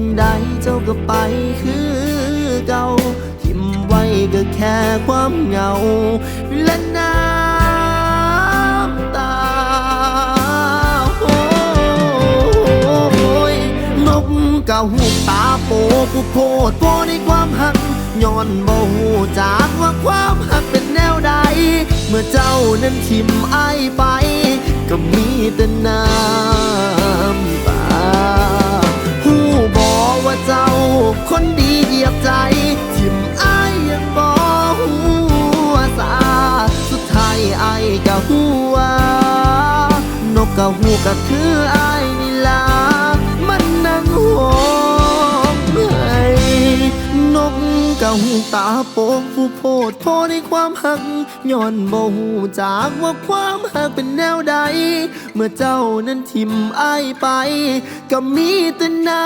จังใดเจ้าก็ไปคือเก่าทิมไว้ก็แค่ความเหงา และน้ำตาโอ้ยนกกะหูตาโปผู้โพดโพในความหักย้อนบ่หูจากว่าความหักเป็นแนวใด เมื่อเจ้านั้นทิมไอไป ก็มีแต่น้ำ จ้าคนดีเหยียบใจ ทิมไอายยังบอหัวสา สุดท้ายไอายกะหัว นกกะหูก็คือไอายนี่ล่ะมันนั่งหอมให้นกกะหูตาโปกผู้โพดโพในความหักย้อนบ่หูจากว่าความหักเป็นแนวใด เมื่อเจ้านั้นทิมไอายไป ก็มีแต่น้